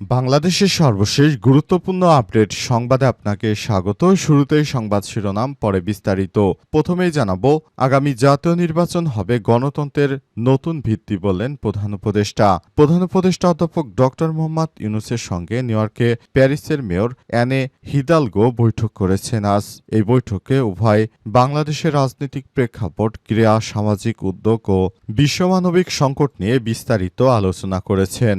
বাংলাদেশের সর্বশেষ গুরুত্বপূর্ণ আপডেট সংবাদে আপনাকে স্বাগত। শুরুতেই সংবাদ শিরোনাম, পরে বিস্তারিত। প্রথমেই জানাব, আগামী জাতীয় নির্বাচন হবে গণতন্ত্রের নতুন ভিত্তি বললেন প্রধান উপদেষ্টা। প্রধান উপদেষ্টা অধ্যাপক ডক্টর মোহাম্মদ ইউনুসের সঙ্গে নিউ ইয়র্কে প্যারিসের মেয়র অ্যানে হিদালগো বৈঠক করেছেন আজ। এই বৈঠকে উভয় বাংলাদেশের রাজনৈতিক প্রেক্ষাপট, ক্রীড়া, সামাজিক উদ্যোগ ও বিশ্বমানবিক সংকট নিয়ে বিস্তারিত আলোচনা করেছেন।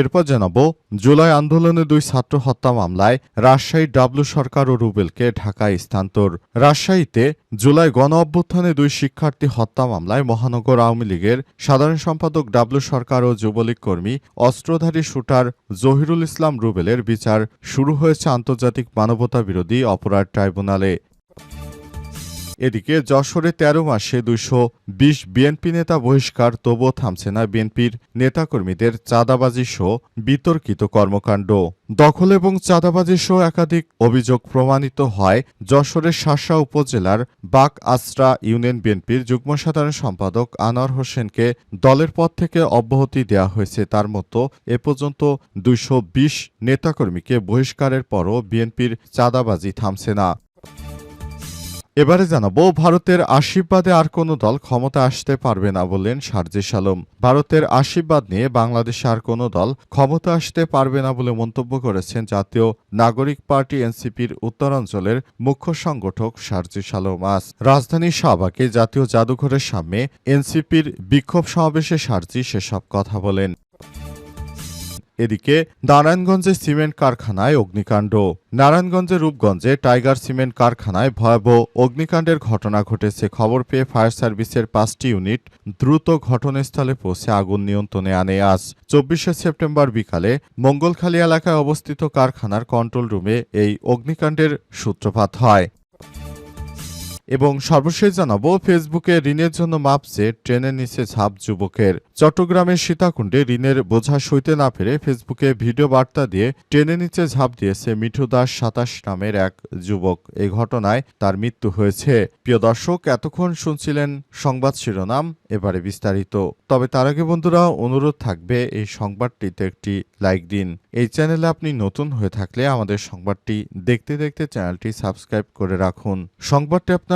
এরপর জানাব, জুলাই আন্দোলনে দুই ছাত্র হত্যা মামলায় রাজশাহী ডাবলু সরকার ও রুবেলকে ঢাকায় স্থানান্তর। রাজশাহীতে জুলাই গণ অভ্যুত্থানে দুই শিক্ষার্থী হত্যা মামলায় মহানগর আওয়ামী লীগের সাধারণ সম্পাদক ডাবলু সরকার ও যুবলীগ কর্মী অস্ত্রধারী শুটার জহিরুল ইসলাম রুবেলের বিচার শুরু হয়েছে আন্তর্জাতিক মানবতা বিরোধী অপরাধ ট্রাইব্যুনালে। এদিকে যশোরে তেরো মাসে দুইশো বিশ বিএনপি নেতা বহিষ্কার, তবুও থামছে না বিএনপির নেতাকর্মীদের চাঁদাবাজি সহ বিতর্কিত কর্মকাণ্ড। দখল এবং চাঁদাবাজি সহ একাধিক অভিযোগ প্রমাণিত হয় যশোরের শাসা উপজেলার বাক আশ্রা ইউনিয়ন বিএনপির যুগ্ম সাধারণ সম্পাদক আনোয়ার হোসেনকে দলের পদ থেকে অব্যাহতি দেওয়া হয়েছে। তার মতো এ পর্যন্ত দুইশো বিশ নেতাকর্মীকে বহিষ্কারের পরও বিএনপির চাঁদাবাজি থামছে না। এবারে জানাব, ভারতের আশীর্বাদে আর কোনো দল ক্ষমতা আসতে পারবে না বললেন সার্জিস আলম ভারতের আশীর্বাদ নিয়ে বাংলাদেশে আর কোনো দল ক্ষমতা আসতে পারবে না বলে মন্তব্য করেছেন জাতীয় নাগরিক পার্টি এনসিপির উত্তরাঞ্চলের মুখ্য সংগঠক সার্জিস আলম আজ রাজধানীর শাহবাগে জাতীয় জাদুঘরের সামনে এনসিপির বিক্ষোভ সমাবেশে সার্জি সেসব কথা বলেন। এদিকে নারায়ণগঞ্জে সিমেন্ট কারখানায় অগ্নিকাণ্ড। নারায়ণগঞ্জের রূপগঞ্জে টাইগার সিমেন্ট কারখানায় ভয়াবহ অগ্নিকাণ্ডের ঘটনা ঘটেছে। খবর পেয়ে ফায়ার সার্ভিসের পাঁচটি ইউনিট দ্রুত ঘটনাস্থলে পৌঁছে আগুন নিয়ন্ত্রণে আনে আজ। চব্বিশে সেপ্টেম্বর বিকালে মঙ্গলখালী এলাকায় অবস্থিত কারখানার কন্ট্রোল রুমে এই অগ্নিকাণ্ডের সূত্রপাত হয়। এবং সর্বশেষ জানাব, ফেসবুকে ঋণের জন্য মাপছে ট্রেনের নিচে ঝাঁপ যুবকের। চট্টগ্রামের সীতাকুণ্ডে ঋণের বোঝা সইতে না পেরে ফেসবুকে ভিডিও বার্তা দিয়ে ট্রেনের নিচে ঝাঁপ দিয়েছে মিঠু দাস সাতাশ নামের এক যুবক। এই ঘটনায় তার মৃত্যু হয়েছে। প্রিয় দর্শক, এতক্ষণ শুনছিলেন সংবাদ শিরোনাম, এবারে বিস্তারিত। তবে তার আগে বন্ধুরা, অনুরোধ থাকবে এই সংবাদটিতে একটি লাইক দিন। এই চ্যানেলে আপনি নতুন হয়ে থাকলে আমাদের সংবাদটি দেখতে দেখতে চ্যানেলটি সাবস্ক্রাইব করে রাখুন। সংবাদটি আপনার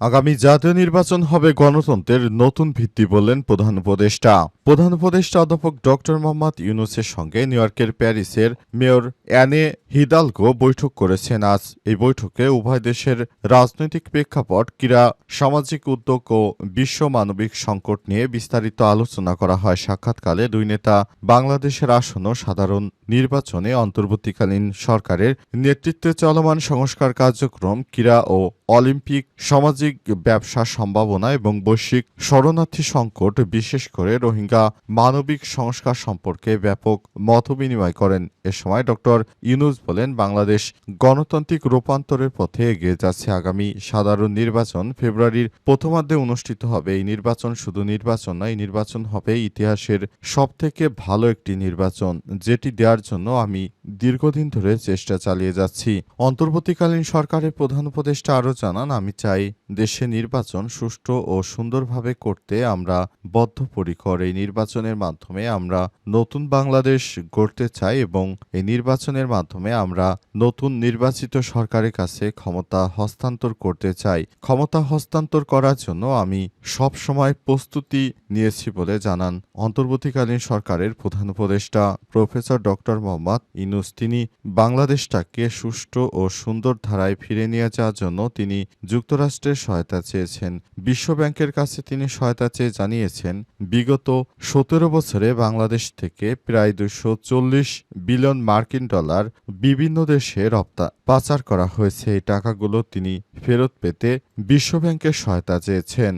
আগামী জাতীয় নির্বাচন হবে গণতন্ত্রের নতুন ভিত্তি বললেন প্রধান উপদেষ্টা। প্রধান উপদেষ্টা অধ্যাপক ডক্টর মোহাম্মদ ইউনুসের সঙ্গে নিউ ইয়র্কের প্যারিসের মেয়র অ্যানে হিদালগো বৈঠক করেছেন। আজ এই বৈঠকে উভয় দেশের রাজনৈতিক প্রেক্ষাপট, ক্রীড়া, সামাজিক উদ্যোগ ও বিশ্ব মানবিক সংকট নিয়ে বিস্তারিত আলোচনা করা হয়। সাক্ষাৎকালে দুই নেতা বাংলাদেশের আসন্ন সাধারণ নির্বাচনে অন্তর্বর্তীকালীন সরকারের নেতৃত্বে চলমান সংস্কার কার্যক্রম, ক্রীড়া ও অলিম্পিক, সামাজিক ব্যবসার সম্ভাবনা এবং বৈশ্বিক শরণার্থী সংকট, বিশেষ করে রোহিঙ্গা মানবিক সংস্কার সম্পর্কে ব্যাপক মতবিনিময় করেন। এ সময় ডক্টর ইউনুস বলেন, বাংলাদেশ গণতান্ত্রিক রূপান্তরের পথে এগিয়ে যাচ্ছে। আগামী সাধারণ নির্বাচন ফেব্রুয়ারির প্রথমার্ধে অনুষ্ঠিত হবে। এই নির্বাচন শুধু নির্বাচন নয়, নির্বাচন হবে ইতিহাসের সবথেকে ভালো একটি নির্বাচন, যেটি দেওয়ার জন্য আমি দীর্ঘদিন ধরে চেষ্টা চালিয়ে যাচ্ছি। অন্তর্বর্তীকালীন সরকারের প্রধান উপদেষ্টা আরও জানান আমি চাই দেশে নির্বাচন সুষ্ঠু ও সুন্দরভাবে করতে আমরা বদ্ধপরিকর। এই নির্বাচনের মাধ্যমে আমরা নতুন বাংলাদেশ গড়তে চাই এবং এই নির্বাচনের মাধ্যমে আমরা নতুন নির্বাচিত সরকারের কাছে ক্ষমতা হস্তান্তর করতে চাই। ক্ষমতা হস্তান্তর করার জন্য আমি সব সময় প্রস্তুতি নিয়েছি বলে জানান অন্তর্বর্তীকালীন সরকারের প্রধান উপদেষ্টা প্রফেসর ডক্টর মোহাম্মদ ইনুস তিনি বাংলাদেশটাকে সুষ্ঠু ও সুন্দর ধারায় ফিরে নিয়ে যাওয়ার জন্য তিনি যুক্তরাষ্ট্রের সহায়তা চেয়েছেন। বিশ্বব্যাংকের কাছে তিনি সহায়তা চেয়ে জানিয়েছেন, বিগত সতেরো বছরে বাংলাদেশ থেকে প্রায় দুশো চল্লিশ বিলিয়ন মার্কিন ডলার বিভিন্ন দেশে রপ্তা, পাচার করা হয়েছে। এই টাকাগুলো তিনি ফেরত পেতে বিশ্বব্যাংকের সহায়তা চেয়েছেন।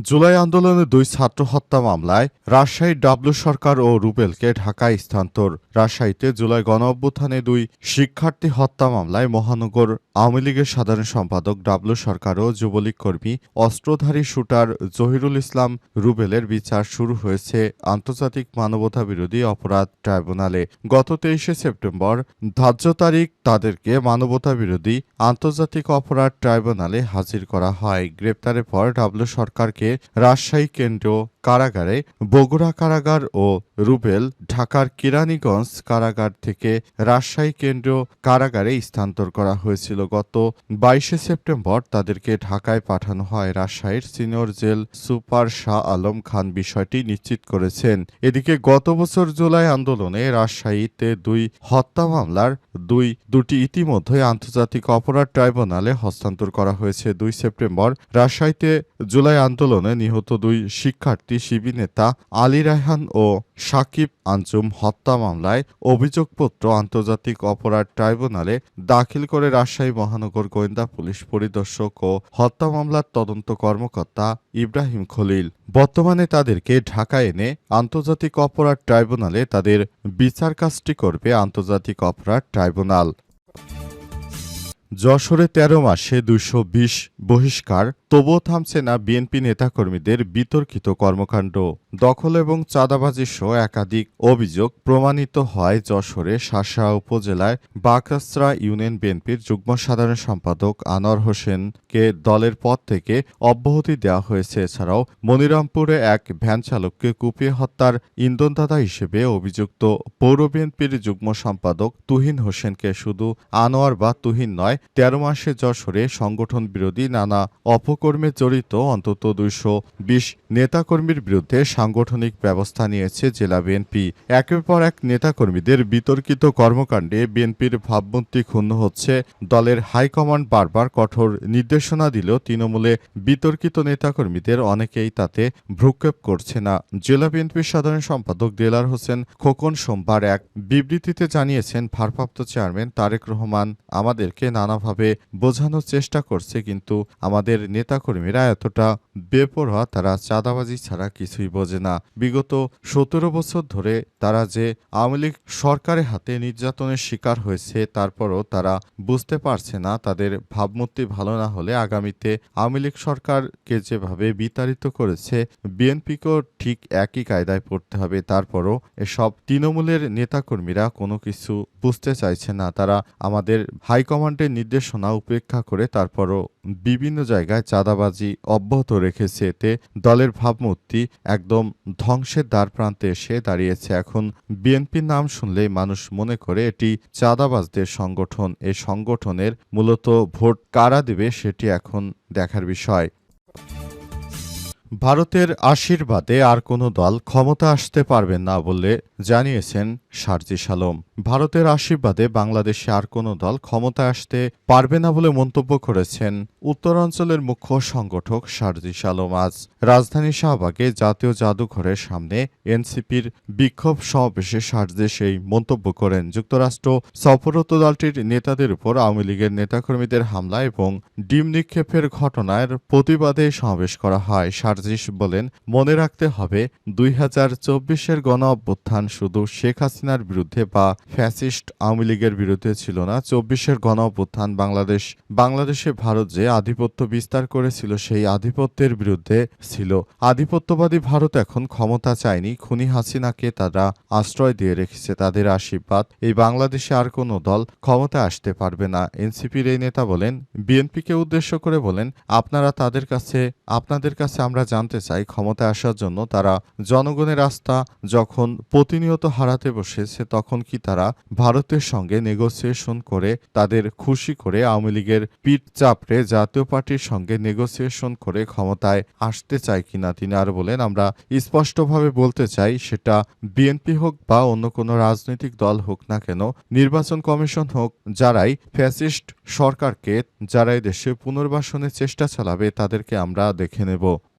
জুলাই আন্দোলনে দুই ছাত্র হত্যা মামলায় রাজশাহীর ডাবলু সরকার ও রুবেলকে ঢাকায় স্থানান্তর রাজশাহীতে জুলাই গণ অভ্যুত্থানে দুই শিক্ষার্থী হত্যা মামলায় মহানগর আওয়ামী লীগের সাধারণ সম্পাদক ডাবলু সরকার ও যুবলীগ কর্মী অস্ত্রধারী শুটার জহিরুল ইসলাম রুবেলের বিচার শুরু হয়েছে আন্তর্জাতিক মানবতা বিরোধী অপরাধ ট্রাইব্যুনালে। গত তেইশে সেপ্টেম্বর ধার্য তারিখ তাদেরকে মানবতা বিরোধী আন্তর্জাতিক অপরাধ ট্রাইব্যুনালে হাজির করা হয়। গ্রেপ্তারের পর ডাবলু সরকারকে রাজশাহী কেন্দ্রীয় কারাগারে বগুড়া কারাগার ও রুবেল ঢাকার কিরানীগঞ্জ কারাগার থেকে রাজশাহী কেন্দ্রীয় কারাগারে স্থানান্তর করা হয়েছিল। গত বাইশে সেপ্টেম্বর তাদেরকে ঢাকায় পাঠানো হয়। রাজশাহীর senior jail super Shah Alam Khan বিষয়টি নিশ্চিত করেছেন। এদিকে গত বছর জুলাই আন্দোলনে রাজশাহীতে দুই হত্যা মামলার দুই, দুটি ইতিমধ্যে আন্তর্জাতিক অপরাধ ট্রাইব্যুনালে হস্তান্তর করা হয়েছে। দুই সেপ্টেম্বর রাজশাহীতে জুলাই আন্দোলনে নিহত দুই শিক্ষার্থী শিবি নেতা আলী রায়হান ও সাকিব আঞ্জুম হত্যা মামলায় অভিযোগপত্র আন্তর্জাতিক অপরাধ ট্রাইব্যুনালে দাখিল করে রাজশাহী মহানগর গোয়েন্দা পুলিশ পরিদর্শক ও হত্যা মামলার তদন্ত কর্মকর্তা ইব্রাহিম খলিল। বর্তমানে তাদেরকে ঢাকা এনে আন্তর্জাতিক অপরাধ ট্রাইব্যুনালে তাদের বিচার কাজটি করবে আন্তর্জাতিক অপরাধ ট্রাইব্যুনাল। যশোরে তেরো মাসে দুশো বিশ বহিষ্কার তবুও থামছে না বিএনপি নেতাকর্মীদের বিতর্কিত কর্মকাণ্ড। দখল এবং চাঁদাবাজি সহ একাধিক অভিযোগ প্রমাণিত হয় যশোরে শাসা উপজেলায় বাকরাস্ত্রা ইউনিয়ন বিএনপির যুগ্ম সাধারণ সম্পাদক আনোয়ার হোসেনকে দলের পদ থেকে অব্যাহতি দেওয়া হয়েছে। এছাড়াও মনিরামপুরে এক ভ্যান চালককে কুপিয়ে হত্যার ইন্ধনদাতা হিসেবে অভিযুক্ত পৌর বিএনপির যুগ্ম সম্পাদক তুহিন হোসেনকে শুধু আনোয়ার বা তুহিন নয়, তেরো মাসে যশোরে সংগঠন বিরোধী নানা অপকর্মে জড়িত অন্তত দুইশো বিশ নেতাকর্মীর বিরুদ্ধে সাংগঠনিক ব্যবস্থা নিয়েছে জেলা বিএনপি। একের পর এক নেতাকর্মীদের বিতর্কিত কর্মকাণ্ডে বিএনপির ভাবমূর্তি ক্ষুণ্ণ হচ্ছে। দলের হাইকমান্ড বারবার কঠোর নির্দেশনা দিলেও তৃণমূলে বিতর্কিত নেতাকর্মীদের অনেকেই তাতে ভ্রুক্ষেপ করছে না। জেলা বিএনপির সাধারণ সম্পাদক দেলার হোসেন খোকন সোমবার এক বিবৃতিতে জানিয়েছেন, ভারপ্রাপ্ত চেয়ারম্যান তারেক রহমান আমাদেরকে নানাভাবে বোঝানোর চেষ্টা করছে, কিন্তু আমাদের নেতাকর্মীরা এতটা বেপরোয়া, তারা চাঁদাবাজি ছাড়া কিছুই বোঝে না। বিগত সতেরো বছর ধরে তারা যে আওয়ামী লীগ সরকারের হাতে নির্যাতনের শিকার হয়েছে, তারপরও তারা বুঝতে পারছে না, তাদের ভাবমূর্তি ভালো না হলে আগামীতে আওয়ামী লীগ সরকারকে যেভাবে বিতাড়িত করেছে, বিএনপিকেও ঠিক একই কায়দায় পড়তে হবে। তারপরও এসব তৃণমূলের নেতাকর্মীরা কোনো কিছু বুঝতে চাইছে না। তারা আমাদের হাইকমান্ডের নির্দেশনা উপেক্ষা করে, তারপরও বিভিন্ন জায়গায় চাঁদাবাজি অব্যাহত রেখেছে এতে দলের ভাবমূর্তি একদম ধ্বংসের দ্বার প্রান্তে এসে দাঁড়িয়েছে। এখন বিএনপির নাম শুনলেই মানুষ মনে করে এটি চাঁদাবাজদের সংগঠন। এ সংগঠনের মূলত ভোট কারা দেবে সেটি এখন দেখার বিষয়। ভারতের আশীর্বাদে আর কোনো দল ক্ষমতা আসতে পারবে না বলে জানিয়েছেন সার্জিস আলম ভারতের আশীর্বাদে বাংলাদেশে আর কোনো দল ক্ষমতায় আসতে পারবে না বলে মন্তব্য করেছেন উত্তরাঞ্চলের মুখ্য সংগঠক সার্জিস আলম আজ রাজধানী শাহবাগে জাতীয় জাদুঘরের সামনে এনসিপির বিক্ষোভ সমাবেশে সার্জিস এই মন্তব্য করেন। যুক্তরাষ্ট্র সফরত দলটির নেতাদের উপর আওয়ামী লীগের নেতাকর্মীদের হামলা এবং ডিম নিক্ষেপের ঘটনার প্রতিবাদে সমাবেশ করা হয়। সার্জিস বলেন, মনে রাখতে হবে, দুই হাজার চব্বিশের গণ অভ্যুত্থান শুধু শেখ হাসিনার বিরুদ্ধে বা ফ্যাসিস্ট আওয়ামী লীগের বিরুদ্ধে ছিল না, চব্বিশের গণ অভ্যুত্থান বাংলাদেশ, বাংলাদেশে ভারত যে আধিপত্য বিস্তার করেছিল সেই আধিপত্যের বিরুদ্ধে ছিল। আধিপত্যবাদী ভারত এখন ক্ষমতা চায়নি, খুনি হাসিনাকে তারা আশ্রয় দিয়ে রেখেছে, তাদের আশীর্বাদ। এই বাংলাদেশে আর কোনো দল ক্ষমতায় আসতে পারবে না। এনসিপির এই নেতা বলেন, বিএনপিকে উদ্দেশ্য করে বলেন, আপনারা তাদের কাছে, আপনাদের কাছে আমরা জানতে চাই ক্ষমতায় আসার জন্য, তারা জনগণের আস্থা যখন প্রতিনিয়ত হারাতে বসেছে, তখন কি তারা ভারতের সঙ্গে নেগোসিয়েশন করে তাদের খুশি করে আওয়ামী লীগের পিঠ চাপড়ে জাতীয় পার্টির সঙ্গে নেগোসিয়েশন করে ক্ষমতায় আসতে চায় কিনা তিনি আর বলেন, আমরা স্পষ্টভাবে বলতে চাই সেটা বিএনপি হোক বা অন্য কোনো রাজনৈতিক দল হোক না কেন, নির্বাচন কমিশন হোক, যারাই ফ্যাসিস্ট সরকারকে, যারাই দেশে পুনর্বাসনের চেষ্টা চালাবে, তাদেরকে আমরা দেখে নেব।